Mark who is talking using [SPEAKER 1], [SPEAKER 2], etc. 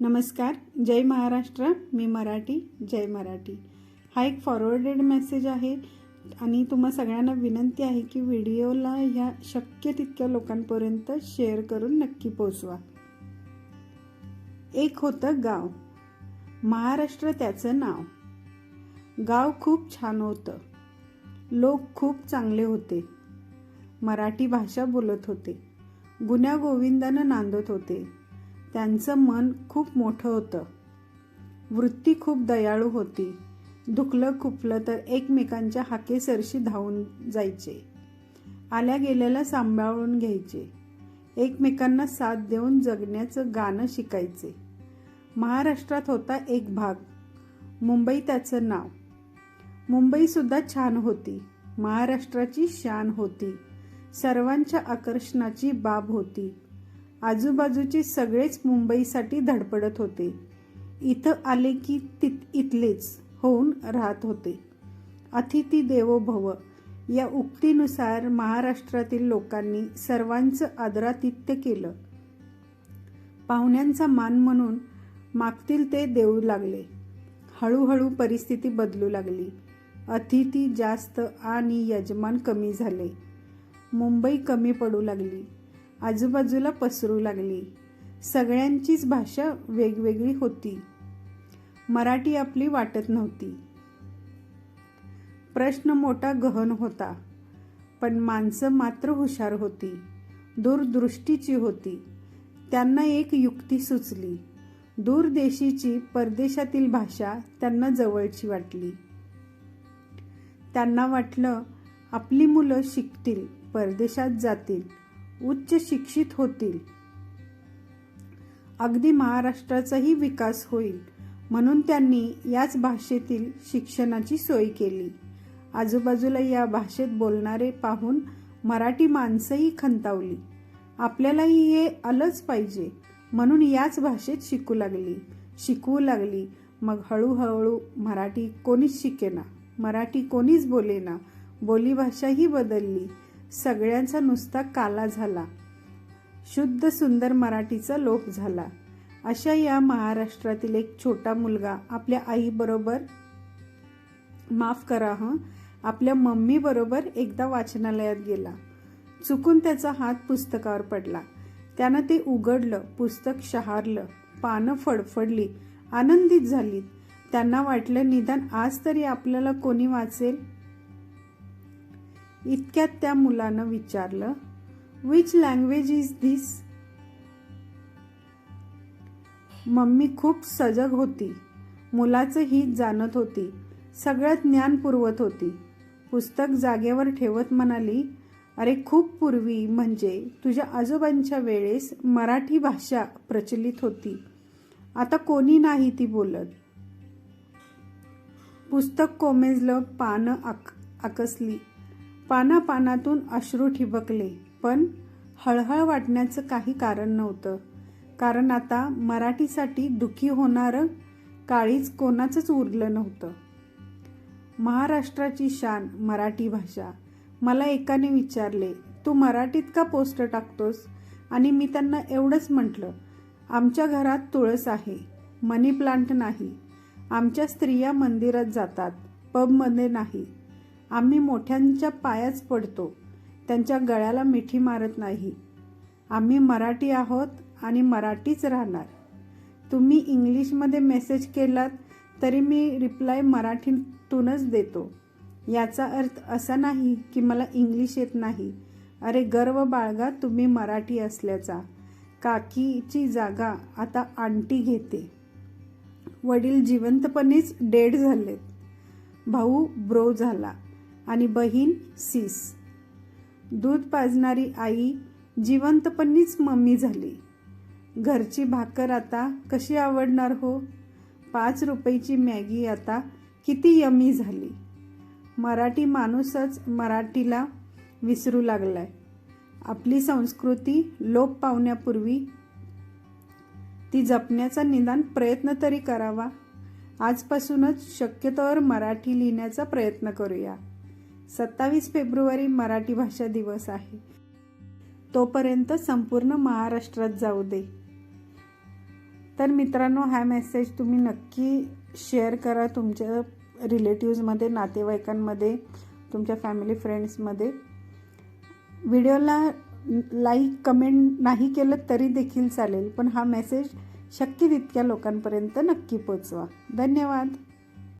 [SPEAKER 1] नमस्कार जय महाराष्ट्र मी मराठी जय मराठी. हा एक फॉरवर्डेड मेसेज आहे आणि तुम्हा सगळ्यांना विनंती आहे की व्हिडिओला ह्या शक्य तितक्या लोकांपर्यंत शेअर करून नक्की पोचवा. एक होतं गाव. महाराष्ट्र त्याचं नाव. गाव खूप छान होतं. लोक खूप चांगले होते. मराठी भाषा बोलत होते. गुन्ह्या गोविंदानं नांदत होते. त्यांचं मन खूप मोठं होतं. वृत्ती खूप दयाळू होती. दुखलं खुपलं तर एकमेकांच्या हाकेसरशी धावून जायचे. आल्या गेल्याला सांभाळून घ्यायचे. एकमेकांना साथ देऊन जगण्याचं गाणं शिकायचे. महाराष्ट्रात होता एक भाग. मुंबई त्याचं नाव. मुंबईसुद्धा छान होती. महाराष्ट्राची शान होती. सर्वांच्या आकर्षणाची बाब होती. आजूबाजूचे सगळेच मुंबईसाठी धडपडत होते. इथं आले की तित इथलेच होऊन राहत होते. अतिथी देवो भव या उक्तीनुसार महाराष्ट्रातील लोकांनी सर्वांचं आदरातिथ्य केलं. पाहुण्यांचा मान म्हणून मागतील ते देऊ लागले. हळूहळू परिस्थिती बदलू लागली. अतिथी जास्त आणि यजमान कमी झाले. मुंबई कमी पडू लागली. आजूबाजूला पसरू लागली. सगळ्यांचीच भाषा वेगवेगळी होती. मराठी आपली वाटत नव्हती. प्रश्न मोठा गहन होता पण माणसं मात्र हुशार होती दूरदृष्टीची होती. त्यांना एक युक्ती सुचली. दूरदेशीची परदेशातील भाषा त्यांना जवळची वाटली. त्यांना वाटलं आपली मुलं शिकतील परदेशात जातील. उच्च शिक्षित होतील. अगदी महाराष्ट्राचाही विकास होईल म्हणून त्यांनी याच भाषेतील शिक्षणाची सोय केली. आजूबाजूला या भाषेत बोलणारे पाहून मराठी माणसंही खंतावली. आपल्यालाही हे आलंच पाहिजे म्हणून याच भाषेत शिकू लागली. शिकवू लागली. मग हळूहळू मराठी कोणीच शिकेना मराठी कोणीच बोलेना बोलीभाषाही बदलली. सगळ्यांचा नुसता काला झाला. शुद्ध सुंदर मराठीचा लोप झाला. अशा या महाराष्ट्रातील एक छोटा मुलगा आपल्या आईबरोबर माफ करा हं. आपल्या मम्मीबरोबर एकदा वाचनालयात गेला. चुकून त्याचा हात पुस्तकावर पडला. त्यानं ते उघडलं पुस्तक शहारलं पानं फडफडली आनंदित झाली त्यांना वाटलं निदान आज तरी आपल्याला कोणी वाचेल? इतक्यात त्या मुलानं विचारलं which language is this mummy खूप सजग होती. मुलाचं हित जाणत होती. सगळं ज्ञान पुरवत होती. पुस्तक जागेवर ठेवत म्हणाली अरे खूप पूर्वी म्हणजे तुझ्या आजोबांच्या वेळेस मराठी भाषा प्रचलित होती. आता कोणी नाही ती बोलत. पुस्तक कोमेजलं पानं आक आकसली. पानापानातून अश्रू ठिबकले पण हळहळ वाटण्याचं काही कारण नव्हतं. कारण आता मराठीसाठी दुखी होणारं काळीच कोणाचंच उरलं नव्हतं. महाराष्ट्राची शान मराठी भाषा. मला एकाने विचारले तू मराठीत का पोस्ट टाकतोस? आणि मी त्यांना एवढंच म्हटलं आमच्या घरात तुळस आहे मनी प्लांट नाही. आमच्या स्त्रिया मंदिरात जातात पबमध्ये नाही. आम्ही मोठ्यांच्या पायाच पडतो. त्यांच्या गळ्याला मिठी मारत नाही. आम्ही मराठी आहोत आणि मराठीच राहणार. तुम्ही इंग्लिशमध्ये मेसेज केलात तरी मी रिप्लाय मराठीतूनच देतो. याचा अर्थ असा नाही की मला इंग्लिश येत नाही. अरे गर्व बाळगा तुम्ही मराठी असल्याचा. काकीची जागा आता आंटी घेते. वडील जिवंतपणीच डेड झालेत. भाऊ ब्रो झाला. आणि बहीण सीस. दूध पाजणारी आई जिवंतपणीच मम्मी झाली. घरची भाकर आता कशी आवडणार हो? पाच रुपयाची मॅगी आता किती यमी झाली? मराठी माणूसच मराठीला विसरू लागलाय. आपली संस्कृती लोप पावण्यापूर्वी ती जपण्याचा निदान प्रयत्न तरी करावा. आजपासूनच शक्यतोवर मराठी लिहिण्याचा प्रयत्न करूया. सत्तावीस फेब्रुवारी मराठी भाषा दिवस आहे. तोपर्यंत संपूर्ण महाराष्ट्रात जाऊ दे. तर मित्रांनो हा मेसेज तुम्ही नक्की शेअर करा तुमच्या रिलेटिव्जमध्ये नातेवाईकांमध्ये तुमच्या फॅमिली फ्रेंड्समध्ये व्हिडिओला लाईक कमेंट नाही केलं तरी देखील चालेल पण हा मेसेज शक्य तितक्या लोकांपर्यंत नक्की पोचवा धन्यवाद.